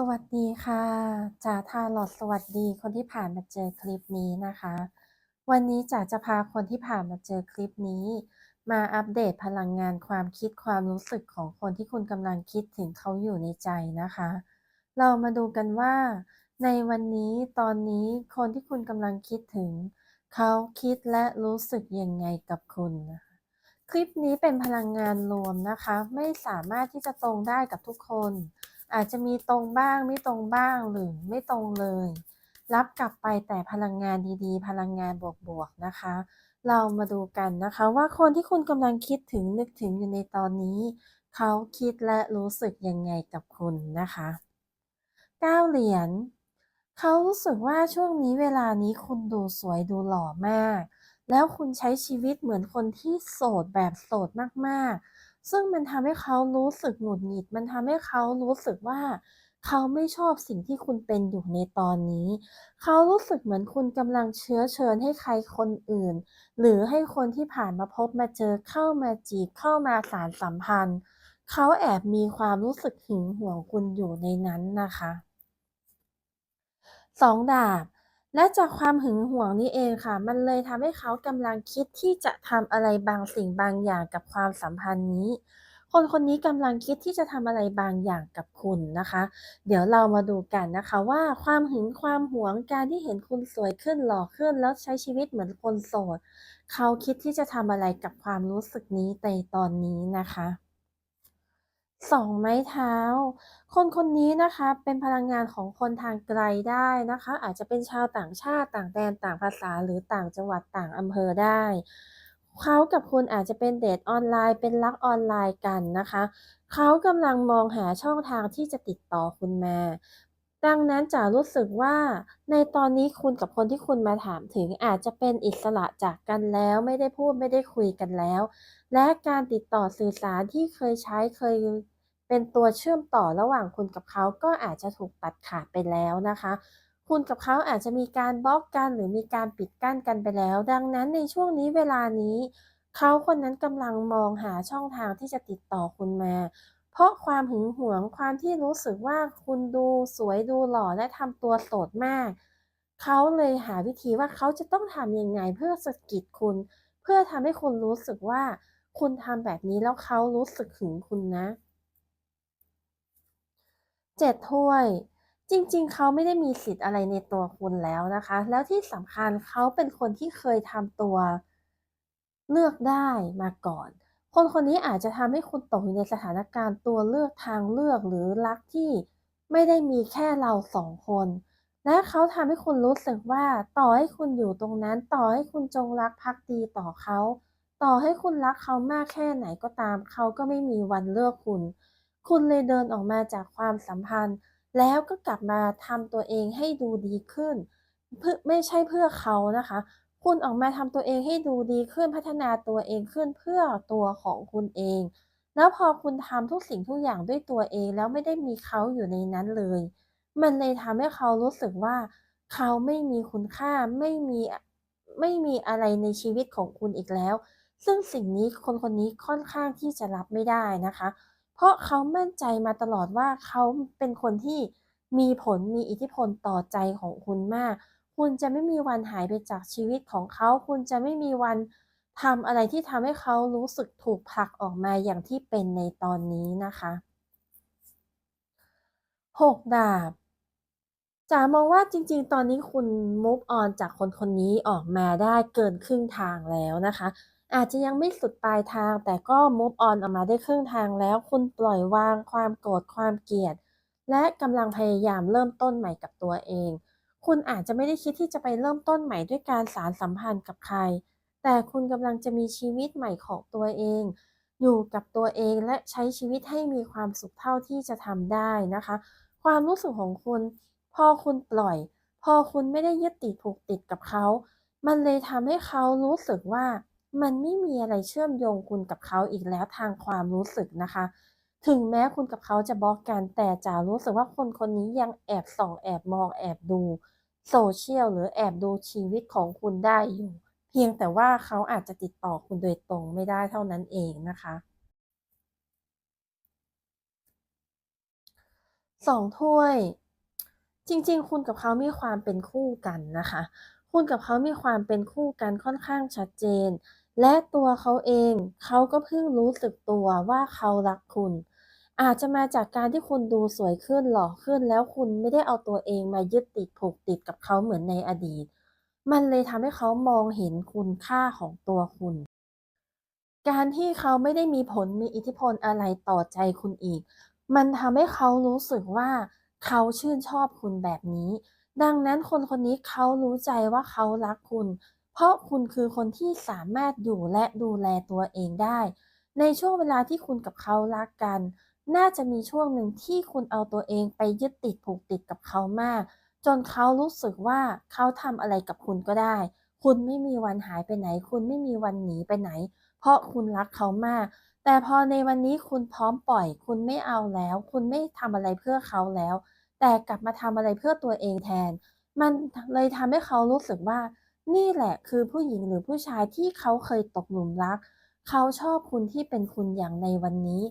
สวัสดีค่ะจ๋าทาลอตสวัสดีคนที่ผ่านมาเจอคลิปนี้นะคะ วันนี้จ๋าจะพาคนที่ผ่านมาเจอคลิปนี้ มาอัปเดตพลังงานความคิดความรู้สึกของคนที่คุณกำลังคิดถึงเขาอยู่ในใจนะคะ เรามาดูกันว่า ในวันนี้ตอนนี้คนที่คุณกำลังคิดถึง เขาคิดและรู้สึกยังไงกับคุณนะคะคลิปนี้เป็นพลังงานรวมนะคะ ไม่สามารถที่จะตรงได้กับทุกคน อาจจะมีตรงบ้างไม่ตรงบ้างหรือไม่ตรงเลย รับกลับไปแต่พลังงานดีๆ พลังงานบวกๆนะคะ เรามาดูกันนะคะ ว่าคนที่คุณกำลังคิดถึงนึกถึงอยู่ในตอนนี้ เขาคิดและรู้สึกยังไงกับคุณนะคะก้าเหรียญเขารู้สึกว่าช่วงนี้เวลานี้คุณดูสวยดูหล่อมาก แล้วคุณใช้ชีวิตเหมือนคนที่โสดแบบโสดมากๆ ซึ่งมันทำให้เขารู้สึกหงุดหงิด มันทำให้เขารู้สึกว่าเขาไม่ชอบสิ่งที่คุณเป็นอยู่ในตอนนี้ เขารู้สึกเหมือนคุณกำลังเชื้อเชิญให้ใครคนอื่น หรือให้คนที่ผ่านมาพบมาเจอเข้ามาจีบเข้ามาสารสัมพันธ์ เขาแอบมีความรู้สึกหึงหวงคุณอยู่ในนั้นนะคะสองดาบ และจากความหึงหวงนี่เองค่ะ มันเลยทำให้เขากำลังคิดที่จะทำอะไรบางสิ่งบางอย่างกับความสัมพันธ์นี้ คนคนนี้กำลังคิดที่จะทำอะไรบางอย่างกับคุณนะคะ เดี๋ยวเรามาดูกันนะคะว่าความหึงความหวงการที่เห็นคุณสวยขึ้นหล่อขึ้นแล้วใช้ชีวิตเหมือนคนโสด เขาคิดที่จะทำอะไรกับความรู้สึกนี้ในตอนนี้นะคะ สองไม้เท้า คนคนนี้นะคะเป็นพลังงานของคนทางไกลได้นะคะ อาจจะเป็นชาวต่างชาติต่างแดนต่างภาษาหรือต่างจังหวัดต่างอำเภอได้ เขากับคุณอาจจะเป็นเดทออนไลน์ เป็นรักออนไลน์กันนะคะ เขากำลังมองหาช่องทางที่จะติดต่อคุณมา ดังนั้นจะรู้สึกว่า ในตอนนี้คุณกับคนที่คุณมาถามถึงอาจจะเป็นอิสระจากกันแล้ว ไม่ได้พูดไม่ได้คุยกันแล้ว และการติดต่อสื่อสารที่เคยใช้เคยเป็นตัวเชื่อมต่อระหว่างคุณกับเขาก็อาจจะถูกตัดขาดไปแล้วนะคะ คุณกับเขาอาจจะมีการบล็อกกันหรือมีการปิดกั้นกันไปแล้ว ดังนั้นในช่วงนี้เวลานี้ เขาคนนั้นกำลังมองหาช่องทางที่จะติดต่อคุณมา เพราะความหึงหวงความที่รู้สึกว่าคุณดูสวยดูหล่อและทำตัวโสดมาก เขาเลยหาวิธีว่าเขาจะต้องทำยังไงเพื่อสะกิดคุณ เพื่อทำให้คุณรู้สึกว่า คุณทำแบบนี้แล้วเขารู้สึกหึงคุณนะเจ็ดถ้วย จริงๆ เขาไม่ได้มีสิทธิ์อะไรในตัวคุณแล้วนะคะ แล้วที่สำคัญเขาเป็นคนที่เคยทำตัวเลือกได้มาก่อน คนคนนี้อาจจะทำให้คุณตกอยู่ในสถานการณ์ตัวเลือกทางเลือกหรือรักที่ไม่ได้มีแค่เราสองคน และเขาทำให้คุณรู้สึกว่าต่อให้คุณอยู่ตรงนั้น ต่อให้คุณจงรักภักดีต่อเขา ต่อให้คุณรักเขามากแค่ไหนก็ตาม เขาก็ไม่มีวันเลือกคุณ คุณเลยเดินออกมาจากความสัมพันธ์ แล้วก็กลับมาทำตัวเองให้ดูดีขึ้นเพื่อไม่ใช่เพื่อเขานะคะ คุณออกมาทำตัวเองให้ดูดีขึ้นพัฒนาตัวเองขึ้นเพื่อตัวของคุณเอง แล้วพอคุณทำทุกสิ่งทุกอย่างด้วยตัวเองแล้วไม่ได้มีเขาอยู่ในนั้นเลย มันเลยทำให้เขารู้สึกว่า เขาไม่มีคุณค่าไม่มีไม่มีอะไรในชีวิตของคุณอีกแล้ว ซึ่งสิ่งนี้คนคนนี้ค่อนข้างที่จะรับไม่ได้นะคะ เพราะเขามั่นใจมาตลอดว่าเขาเป็นคนที่มีผลมีอิทธิพลต่อใจของคุณมาก คุณจะไม่มีวันหายไปจากชีวิตของเขา คุณจะไม่มีวันทำอะไรที่ทำให้เขารู้สึกถูกผลักออกมาอย่างที่เป็นในตอนนี้นะคะหกดาบจ๋ามองว่าจริงๆ ตอนนี้คุณ move on จากคนคนนี้ออกมาได้เกินครึ่งทางแล้วนะคะ อาจจะยังไม่สุดปลายทางแต่ก็ move on ออกมาได้ครึ่งทางแล้ว คุณปล่อยวางความโกรธความเกลียด และกำลังพยายามเริ่มต้นใหม่กับตัวเอง คุณอาจจะไม่ได้คิดที่จะไปเริ่มต้นใหม่ด้วยการสารสัมพันธ์กับใคร แต่คุณกำลังจะมีชีวิตใหม่ของตัวเอง อยู่กับตัวเองและใช้ชีวิตให้มีความสุขเท่าที่จะทำได้นะคะ ความรู้สึกของคุณ พอคุณปล่อย พอคุณไม่ได้ยึดติดผูกติดกับเขา มันเลยทำให้เขารู้สึกว่า มันไม่มีอะไรเชื่อมโยงคุณกับเขาอีกแล้วทางความรู้สึกนะคะถึงแม้คุณกับเขาจะบล็อกกันแต่จ๋ารู้สึกว่าคนคนนี้ยังแอบส่องแอบมองแอบดู โซเชียลหรือแอบดูชีวิตของคุณได้อยู่ เพียงแต่ว่าเขาอาจจะติดต่อคุณโดยตรงไม่ได้เท่านั้นเองนะคะสองถ้วย จริง ๆ คุณกับเขามีความเป็นคู่กันนะคะ คุณกับเขามีความเป็นคู่กันค่อนข้างชัดเจน และตัวเขาเองเขาก็เพิ่งรู้สึกตัวว่าเขารักคุณ อาจจะมาจากการที่คุณดูสวยขึ้นหล่อขึ้น แล้วคุณไม่ได้เอาตัวเองมายึดติดผูกติดกับเขาเหมือนในอดีต มันเลยทำให้เขามองเห็นคุณค่าของตัวคุณ การที่เขาไม่ได้มีผลมีอิทธิพลอะไรต่อใจคุณอีก มันทำให้เขารู้สึกว่าเขาชื่นชอบคุณแบบนี้ ดังนั้นคนคนนี้เขารู้ใจว่าเขารักคุณ เพราะคุณคือคนที่สามารถอยู่และดูแลตัวเองได้ ในช่วงเวลาที่คุณกับเขารักกัน น่าจะมีช่วงหนึ่งที่คุณเอาตัวเองไปยึดติดผูกติดกับเขามาก จนเขารู้สึกว่าเขาทำอะไรกับคุณก็ได้ คุณไม่มีวันหายไปไหน คุณไม่มีวันหนีไปไหน เพราะคุณรักเขามาก แต่พอในวันนี้คุณพร้อมปล่อย คุณไม่เอาแล้ว คุณไม่ทำอะไรเพื่อเขาแล้ว แต่กลับมาทำอะไรเพื่อตัวเองแทน มันเลยทำให้เขารู้สึกว่า นี่แหละคือผู้หญิงหรือผู้ชายที่เขาเคยตกหลุมรัก เขาชอบคุณที่เป็นคุณอย่างในวันนี้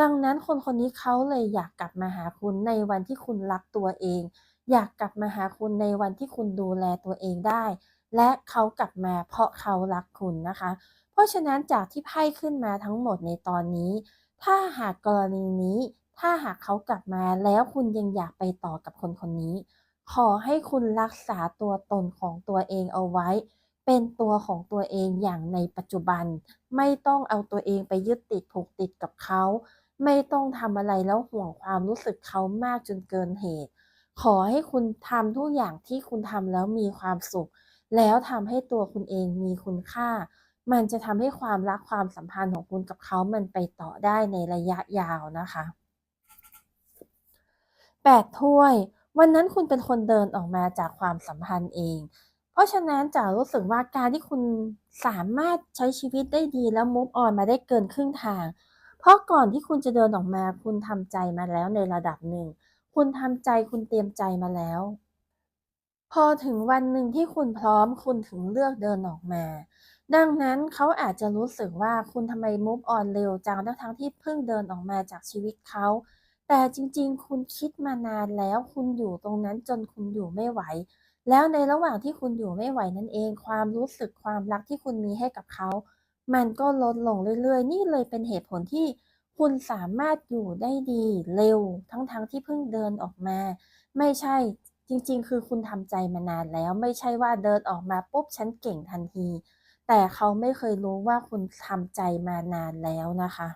ดังนั้นคนคนนี้เขาเลยอยากกลับมาหาคุณในวันที่คุณรักตัวเอง อยากกลับมาหาคุณในวันที่คุณดูแลตัวเองได้ และเขากลับมาเพราะเขารักคุณนะคะ เพราะฉะนั้นจากที่ไพ่ขึ้นมาทั้งหมดในตอนนี้ ถ้าหากกรณีนี้ ถ้าหากเขากลับมาแล้วคุณยังอยากไปต่อกับคนคนนี้ ขอให้คุณรักษาตัวตนของตัวเองเอาไว้ เป็นตัวของตัวเองอย่างในปัจจุบัน ไม่ต้องเอาตัวเองไปยึดติดผูกติดกับเขา ไม่ต้องทำอะไรแล้วห่วงความรู้สึกเขามากจนเกินเหตุ ขอให้คุณทำทุกอย่างที่คุณทำแล้วมีความสุข แล้วทำให้ตัวคุณเองมีคุณค่า มันจะทำให้ความรักความสัมพันธ์ของคุณกับเขามันไปต่อได้ในระยะยาวนะคะแปดถ้วย วันนั้นคุณเป็นคนเดินออกมาจากความสัมพันธ์เอง เพราะฉะนั้นจะรู้สึกว่าการที่คุณสามารถใช้ชีวิตได้ดีแล้ว move on มาได้เกินครึ่งทาง เพราะก่อนที่คุณจะเดินออกมา คุณทำใจมาแล้วในระดับหนึ่ง คุณทำใจคุณเตรียมใจมาแล้ว พอถึงวันหนึ่งที่คุณพร้อม คุณถึงเลือกเดินออกมา ดังนั้นเขาอาจจะรู้สึกว่าคุณทำไม move on เร็วจังทั้งๆที่เพิ่งเดินออกมาจากชีวิตเขาแต่จริงๆ คุณคิดมานานแล้วคุณอยู่ตรงนั้นจนคุณอยู่ไม่ไหว แล้วในระหว่างที่คุณอยู่ไม่ไหวนั่นเอง ความรู้สึกความรักที่คุณมีให้กับเขา มันก็ลดลงเรื่อยๆ นี่เลยเป็นเหตุผลที่คุณสามารถอยู่ได้ดีเร็วทั้งๆที่เพิ่งเดินออกมา ไม่ใช่จริงๆ คือคุณทำใจมานานแล้ว ไม่ใช่ว่าเดินออกมาปุ๊บฉันเก่งทันที แต่เขาไม่เคยรู้ว่าคุณทำใจมานานแล้วนะคะ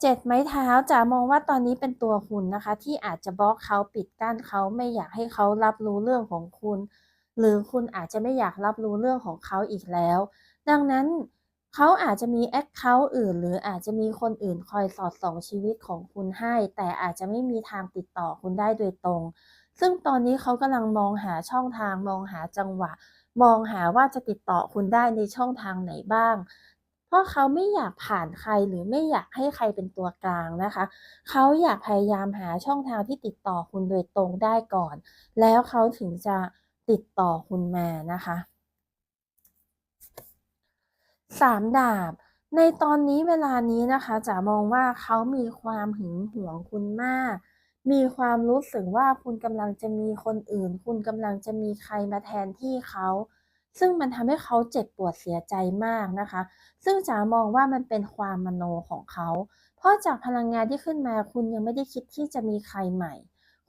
เจ็ดไม้เท้าจะมองว่าตอนนี้เป็นตัวคุณนะคะ ที่อาจจะบล็อกเขาปิดกั้นเขาไม่อยากให้เขารับรู้เรื่องของคุณ หรือคุณอาจจะไม่อยากรับรู้เรื่องของเขาอีกแล้ว ดังนั้นเขาอาจจะมีแอคเคาท์อื่น หรืออาจจะมีคนอื่นคอยสอดส่องชีวิตของคุณให้ แต่อาจจะไม่มีทางติดต่อคุณได้โดยตรง ซึ่งตอนนี้เขากำลังมองหาช่องทางมองหาจังหวะ มองหาว่าจะติดต่อคุณได้ในช่องทางไหนบ้าง เพราะเขาไม่อยากผ่านใครหรือไม่อยากให้ใครเป็นตัวกลางนะคะ เขาอยากพยายามหาช่องทางที่ติดต่อคุณโดยตรงได้ก่อน แล้วเขาถึงจะติดต่อคุณมานะคะ สามดาบ ในตอนนี้เวลานี้นะคะจะมองว่าเขามีความหึงหวงคุณมาก มีความรู้สึกว่าคุณกำลังจะมีคนอื่น คุณกำลังจะมีใครมาแทนที่เขาซึ่งมันทำให้เขาเจ็บปวดเสียใจมากนะคะ ซึ่งจ๋ามองว่ามันเป็นความมโนของเขา เพราะจากพลังงานที่ขึ้นมาคุณยังไม่ได้คิดที่จะมีใครใหม่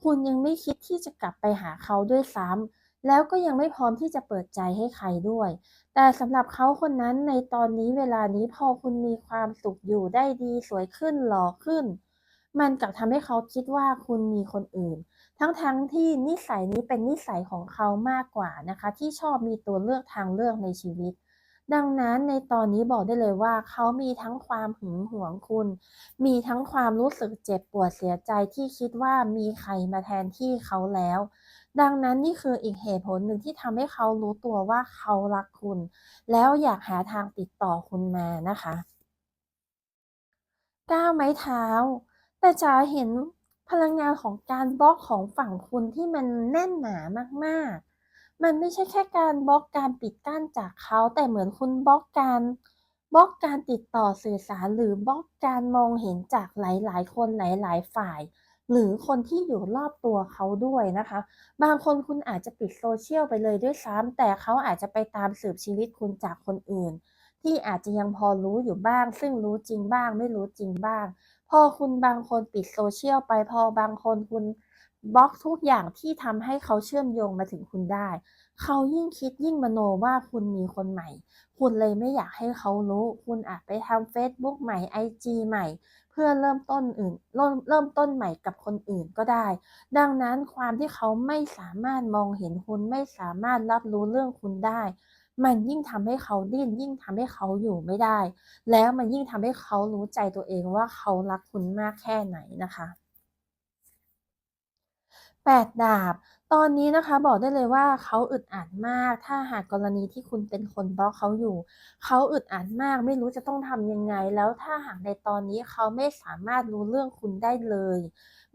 คุณยังไม่คิดที่จะกลับไปหาเขาด้วยซ้ำ แล้วก็ยังไม่พร้อมที่จะเปิดใจให้ใครด้วย แต่สำหรับเขาคนนั้นในตอนนี้เวลานี้พอคุณมีความสุขอยู่ได้ดีสวยขึ้นหล่อขึ้น มันกลับทำให้เขาคิดว่าคุณมีคนอื่น ทั้งๆทที่นิสัยนี้เป็นนิสัยของเขามากกว่านะคะ ที่ชอบมีตัวเลือกทางเลือกในชีวิต ดังนั้นในตอนนี้บอกได้เลยว่า เขามีทั้งความหึงหวงคุณ มีทั้งความรู้สึกเจ็บปวดเสียใจที่คิดว่ามีใครมาแทนที่เขาแล้ว ดังนั้นนี่คืออีกเหตุผลหนึ่งที่ทำให้เขารู้ตัวว่าเขารักคุณ แล้วอยากหาทางติดต่อคุณมานะคะก้าวไม้เท้า แต่จ๋าเห็นพลังงานของการบล็อกของฝั่งคุณที่มันแน่นหนามากๆ มันไม่ใช่แค่การบล็อกการปิดกั้นจากเขา แต่เหมือนคุณบล็อกการบล็อกการติดต่อสื่อสารหรือบล็อกการมองเห็นจากหลายๆ คนหลาย ๆ ฝ่าย หรือคนที่อยู่รอบตัวเขาด้วยนะคะ บางคนคุณอาจจะปิดโซเชียลไปเลยด้วยซ้ำแต่เขาอาจจะไปตามสืบชีวิตคุณจากคนอื่น ที่อาจจะยังพอรู้อยู่บ้าง ซึ่งรู้จริงบ้าง ไม่รู้จริงบ้าง พอคุณบางคนปิดโซเชียลไปพอบางคนคุณบล็อกทุกอย่างที่ทำให้เขาเชื่อมโยงมาถึงคุณได้ เขายิ่งคิดยิ่งมโนว่าคุณมีคนใหม่ คุณเลยไม่อยากให้เขารู้ คุณอาจไปทำ Facebook ใหม่ IG ใหม่ เพื่อเริ่มต้นอื่นเริ่มเริ่มต้นใหม่กับคนอื่นก็ได้ ดังนั้นความที่เขาไม่สามารถมองเห็นคุณไม่สามารถรับรู้เรื่องคุณได้ มันยิ่งทำให้เขาดิ้น ยิ่งทำให้เขาอยู่ไม่ได้ แล้วมันยิ่งทำให้เขารู้ใจตัวเองว่าเขารักคุณมากแค่ไหนนะคะแปดดาบ ตอนนี้นะคะบอกได้เลยว่าเขาอึดอัดมาก ถ้าหากกรณีที่คุณเป็นคนบล็อกเขาอยู่ เขาอึดอัดมาก ไม่รู้จะต้องทำยังไง แล้วถ้าหากในตอนนี้เขาไม่สามารถรู้เรื่องคุณได้เลย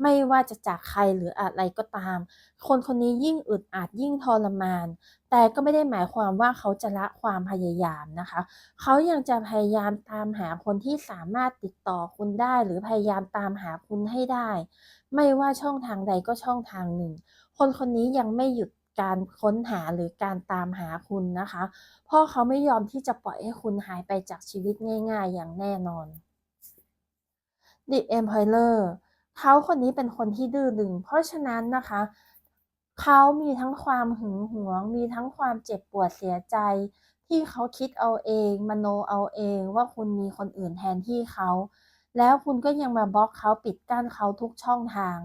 ไม่ว่าจะจากใครหรืออะไรก็ตาม คนคนนี้ยิ่งอึดอัดยิ่งทรมาน แต่ก็ไม่ได้หมายความว่าเขาจะละความพยายามนะคะ เขายังจะพยายามตามหาคนที่สามารถติดต่อคุณได้ หรือพยายามตามหาคุณให้ได้ ไม่ว่าช่องทางใดก็ช่องทางหนึ่ง คนคนนี้ยังไม่หยุดการค้นหาหรือการตามหาคุณนะคะพราะเขาไม่ยอมที่จะปล่อยให้คุณหายไปจากชีวิตง่าย ๆ อย่างแน่นอน The Emperor เขาคนนี้เป็นคนที่ดื้อดึง เพราะฉะนั้นนะคะ เขามีทั้งความหึงหวง มีทั้งความเจ็บปวดเสียใจ ที่เขาคิดเอาเอง มโนเอาเองว่าคุณมีคนอื่นแทนที่เขา แล้วคุณก็ยังมาบล็อกเขาปิดกั้นเขาทุกช่องทาง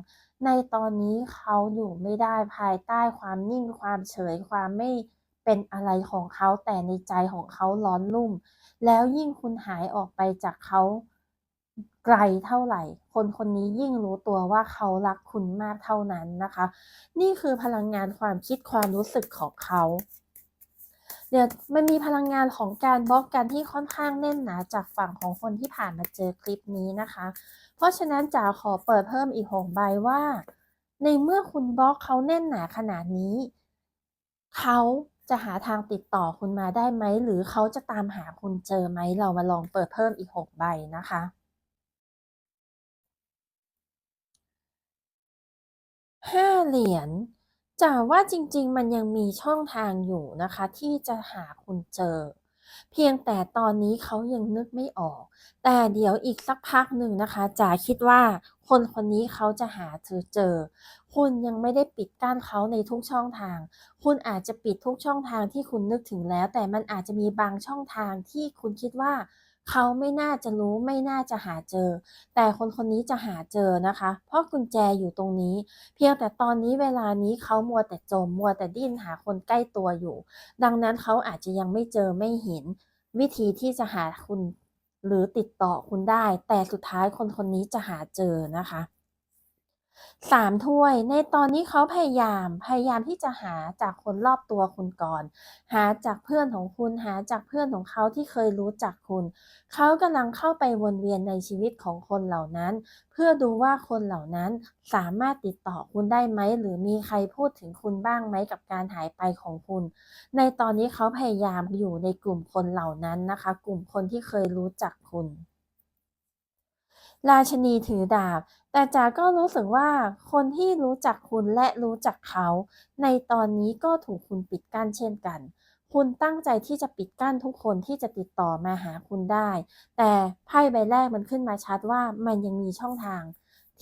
ในตอนนี้เขาอยู่ไม่ได้ภายใต้ความนิ่งความเฉยความไม่เป็นอะไรของเขาแต่ในใจของเขาร้อนรุ่ม แล้วยิ่งคุณหายออกไปจากเขาไกลเท่าไหร่ คนคนนี้ยิ่งรู้ตัวว่าเขารักคุณมากเท่านั้นนะคะ นี่คือพลังงานความคิดความรู้สึกของเขา เดี๋ยวมันมีพลังงานของการบล็อกกันที่ค่อนข้างแน่นหนาจากฝั่งของคนที่ผ่านมาเจอคลิปนี้นะคะ เพราะฉะนั้นจ๋าขอเปิดเพิ่มอีกหกใบว่า ในเมื่อคุณบล็อกเขาแน่นหนาขนาดนี้ เขาจะหาทางติดต่อคุณมาได้ไหม หรือเขาจะตามหาคุณเจอไหม เรามาลองเปิดเพิ่มอีกหกใบนะคะ ห้าเหรียญ จ๋าว่าจริงๆ มันยังมีช่องทางอยู่นะคะ ที่จะหาคุณเจอ เพียงแต่ตอนนี้เขายังนึกไม่ออก แต่เดี๋ยวอีกสักพักหนึ่งนะคะจ๋าคิดว่าคนคนนี้เขาจะหาเธอเจอ คุณยังไม่ได้ปิดกั้นเขาในทุกช่องทาง คุณอาจจะปิดทุกช่องทางที่คุณนึกถึงแล้ว แต่มันอาจจะมีบางช่องทางที่คุณคิดว่า เขาไม่น่าจะรู้ไม่น่าจะหาเจอ แต่คนคนนี้จะหาเจอนะคะ เพราะกุญแจอยู่ตรงนี้ เพียงแต่ตอนนี้เวลานี้เขามัวแต่จมมัวแต่ดิ้นหาคนใกล้ตัวอยู่ ดังนั้นเขาอาจจะยังไม่เจอไม่เห็น วิธีที่จะหาคุณหรือติดต่อคุณได้ แต่สุดท้ายคนคนนี้จะหาเจอนะคะ สามถ้วย ในตอนนี้เขาพยายาม พยายามที่จะหาจากคนรอบตัวคุณก่อน หาจากเพื่อนของคุณ หาจากเพื่อนของเขาที่เคยรู้จักคุณ เขากำลังเข้าไปวนเวียนในชีวิตของคนเหล่านั้น เพื่อดูว่าคนเหล่านั้นสามารถติดต่อคุณได้ไหม หรือมีใครพูดถึงคุณบ้างไหมกับการหายไปของคุณ ในตอนนี้เขาพยายามอยู่ในกลุ่มคนเหล่านั้นนะคะ กลุ่มคนที่เคยรู้จักคุณ ราชนีถือดาบ แต่จ๋าก็รู้สึกว่าคนที่รู้จักคุณและรู้จักเขา ในตอนนี้ก็ถูกคุณปิดกั้นเช่นกัน คุณตั้งใจที่จะปิดกั้นทุกคนที่จะติดต่อมาหาคุณได้ แต่ไพ่ใบแรกมันขึ้นมาชัดว่ามันยังมีช่องทาง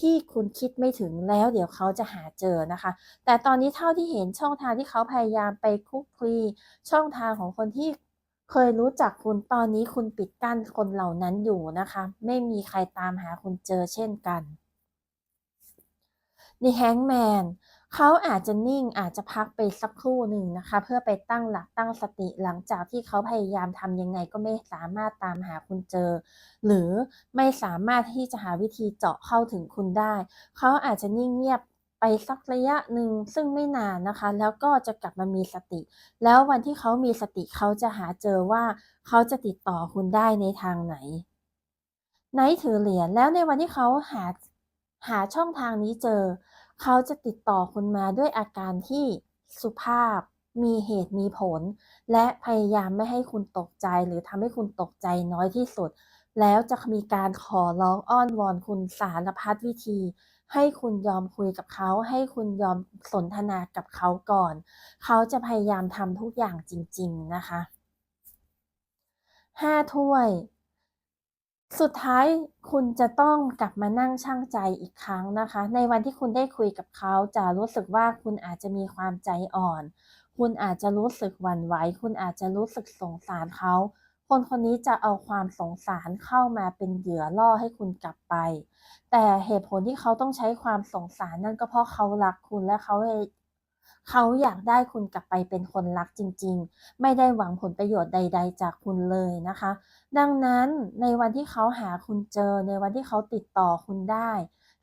ที่คุณคิดไม่ถึงแล้วเดี๋ยวเขาจะหาเจอนะคะ แต่ตอนนี้เท่าที่เห็นช่องทางที่เขาพยายามไปคุกคีช่องทางของคนที่เคยรู้จักคุณตอนนี้คุณปิดกั้นคนเหล่านั้นอยู่นะคะ ไม่มีใครตามหาคุณเจอเช่นกัน The Hangman เขาอาจจะนิ่งอาจจะพักไปสักครู่หนึ่งนะคะ เพื่อไปตั้งหลักตั้งสติหลังจากที่เขาพยายามทำยังไงก็ไม่สามารถตามหาคุณเจอ หรือไม่สามารถที่จะหาวิธีเจาะเข้าถึงคุณได้ เขาอาจจะนิ่งเงียบไปสักระยะหนึ่งซึ่งไม่นานนะคะ แล้วก็จะกลับมามีสติ แล้ววันที่เขามีสติเขาจะหาเจอว่าเขาจะติดต่อคุณได้ในทางไหนไนท์ถือเหรียญแล้วในวันที่เขาหา หาช่องทางนี้เจอ เขาจะติดต่อคุณมาด้วยอาการที่สุภาพ มีเหตุมีผล และพยายามไม่ให้คุณตกใจหรือทำให้คุณตกใจน้อยที่สุด แล้วจะมีการขอร้องอ้อนวอนคุณสารพัดวิธี ให้คุณยอมคุยกับเขา ให้คุณยอมสนทนากับเขาก่อน เขาจะพยายามทำทุกอย่างจริง ๆ นะคะ5ถ้วย สุดท้ายคุณจะต้องกลับมานั่งชั่งใจอีกครั้งนะคะ ในวันที่คุณได้คุยกับเขาจะรู้สึกว่าคุณอาจจะมีความใจอ่อน คุณอาจจะรู้สึกหวั่นไหว คุณอาจจะรู้สึกสงสารเขา คนคนนี้จะเอาความสงสารเข้ามาเป็นเหยื่อล่อให้คุณกลับไป แต่เหตุผลที่เขาต้องใช้ความสงสารนั่นก็เพราะเขารักคุณและเขา เขาอยากได้คุณกลับไปเป็นคนรักจริง ๆ ไม่ได้หวังผลประโยชน์ใด ๆ จากคุณเลยนะคะ ดังนั้นในวันที่เขาหาคุณเจอ ในวันที่เขาติดต่อคุณได้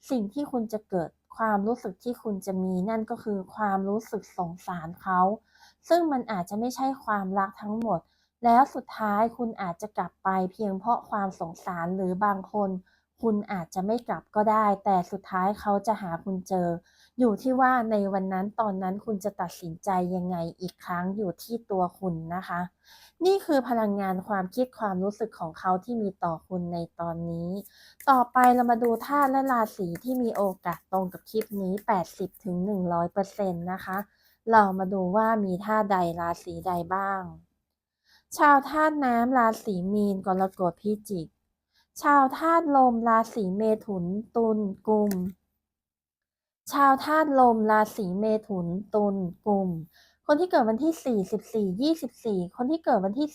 สิ่งที่คุณจะเกิดความรู้สึกที่คุณจะมีนั่นก็คือความรู้สึกสงสารเขา ซึ่งมันอาจจะไม่ใช่ความรักทั้งหมด แล้วสุดท้ายคุณอาจจะกลับไปเพียงเพราะความสงสารหรือบางคน คุณอาจจะไม่กลับก็ได้ แต่สุดท้ายเขาจะหาคุณเจอ อยู่ที่ว่าในวันนั้นตอนนั้นคุณจะตัดสินใจยังไงอีกครั้งอยู่ที่ตัวคุณนะคะ นี่คือพลังงานความคิดความรู้สึกของเขาที่มีต่อคุณในตอนนี้ ต่อไปเรามาดูธาตุและราศีที่มีโอกาสตรงกับคลิปนี้ 80-100%นะคะ เรามาดูว่ามีธาตุใดราศีใดบ้าง ชาวธาตุน้ำราศีมีนกรกฎพิจิก ชาวธาตุลมราศีเมถุนตุลกุม ชาวธาตุลมราศีเมถุนตุลกุม คนที่เกิดวันที่4 14 24คนที่เกิดวันที่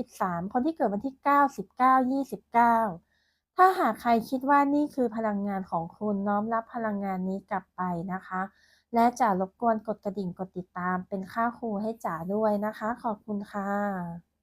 13 23คนที่เกิดวันที่9 19 29ถ้าหากใครคิดว่านี่คือพลังงานของคุณน้อมรับพลังงานนี้กลับไปนะคะ และจ๋ารบกวนกดกระดิ่งกดติดตามเป็นค่าครูให้จ๋าด้วยนะคะ ขอบคุณค่ะ